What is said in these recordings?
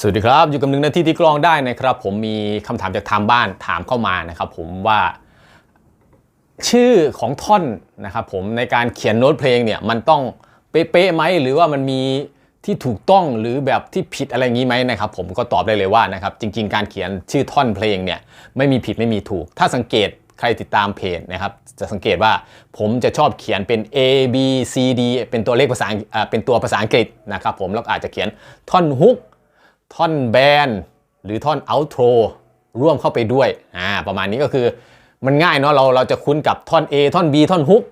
สวัสดีครับ อยู่กับหนึ่งนาทีที่กลองได้นะครับ ผมมีคำถามจากทางบ้านถามเข้ามานะครับ ผมว่าชื่อของท่อนนะครับผมในการเขียนโน้ตเพลงเนี่ยมันต้องเป๊ะๆไหมหรือว่ามันมีที่ถูกต้องหรือแบบที่ผิดอะไรอย่างนี้ไหมนะครับ ผมก็ตอบได้เลยว่านะครับจริง ๆ การเขียนชื่อท่อนเพลงเนี่ยไม่มีผิดไม่มีถูก ถ้าสังเกตใครติดตามเพจนะครับ จะสังเกตว่าผมจะชอบเขียนเป็น A B C D เป็นตัวเลขภาษาเป็นตัวภาษาอังกฤษนะครับ ผมแล้วอาจจะเขียนท่อนฮุก ท่อนแบนหรือท่อนเอาโทรร่วมเข้าไปด้วยอ่าประมาณนี้ก็คือมันง่ายเนาะเราเราจะคุ้นกับท่อน A ท่อน B ท่อนฮุก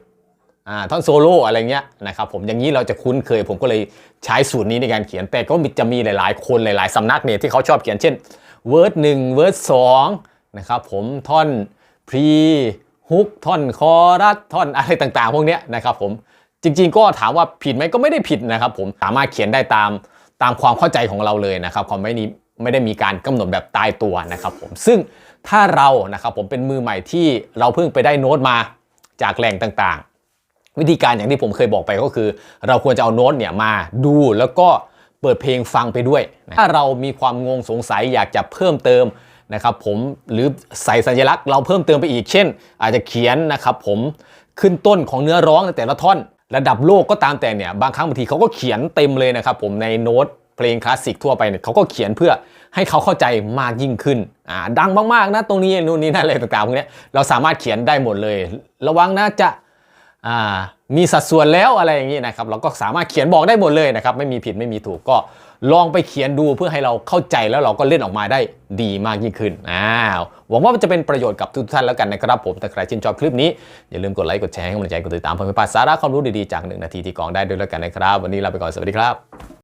อ่าท่อนโซโล่อะไรเงี้ยนะครับผมอย่างนี้เราจะคุ้นเคย ผมก็เลยใช้สูตรนี้ในการเขียนแต่ก็มีจะมีหลาย ๆ คนหลาย ๆ สำนักเนี่ยที่เขาชอบเขียนเช่นเวิร์ดหนึ่งเวิร์ดสองนะครับผมท่อนพรีฮุกท่อนคอรัสท่อนอะไรต่าง ๆ พวกเนี้ยนะครับผมจริง ๆ ก็ถามว่าผิดไหมก็ไม่ได้ผิดนะครับผมสามารถเขียนได้ตาม ตามความเข้าใจของเราเลยนะครับความไม่นี้ไม่ได้มีการกำหนดแบบตายตัวนะครับผมซึ่งถ้าเรานะครับผมเป็นมือใหม่ที่เราเพิ่งไปได้โน้ตมาจากแหล่งต่างๆ วิธีการอย่างที่ผมเคยบอกไปก็คือ เราควรจะเอาโน้ตเนี่ยมาดูแล้วก็เปิดเพลงฟังไปด้วย ถ้าเรามีความงงสงสัยอยากจะเพิ่มเติมนะครับผมหรือใส่สัญลักษณ์เราเพิ่มเติมไปอีกเช่น อาจจะเขียนนะครับผมขึ้นต้นของเนื้อร้องในแต่ละท่อน ระดับโลกก็ตามแต่เนี่ยบางครั้งบางทีเขาก็เขียนเต็มเลยนะครับผมในโน้ตเพลงคลาสสิกทั่วไปเนี่ยเขาก็เขียนเพื่อให้เขาเข้าใจมากยิ่งขึ้นอ่าดังมากๆนะตรงนี้นู่นนี่นั่นอะไรต่างๆพวกนี้เราสามารถเขียนได้หมดเลย ระวังนะจะอ่ามีสัดส่วนแล้วอะไรอย่างนี้นะครับเราก็สามารถเขียนบอกได้หมดเลยนะครับไม่มีผิดไม่มีถูกก็ ลองไปเขียนดูเพื่อให้เราเข้าใจแล้วเราก็เล่นออกมาได้ดีมากยิ่งขึ้นอ้าวหวังว่ามันจะเป็นประโยชน์กับทุกท่านแล้วกันนะครับผมแต่ใครชื่นชอบคลิปนี้ อย่าลืมกดไลค์กดแชร์ให้กำลังใจกดติดตามเพื่อไม่พลาดสาระความรู้ดีๆจากหนึ่งนาทีที่กองได้ด้วยแล้วกันนะครับ วันนี้ลาไปก่อนสวัสดีครับ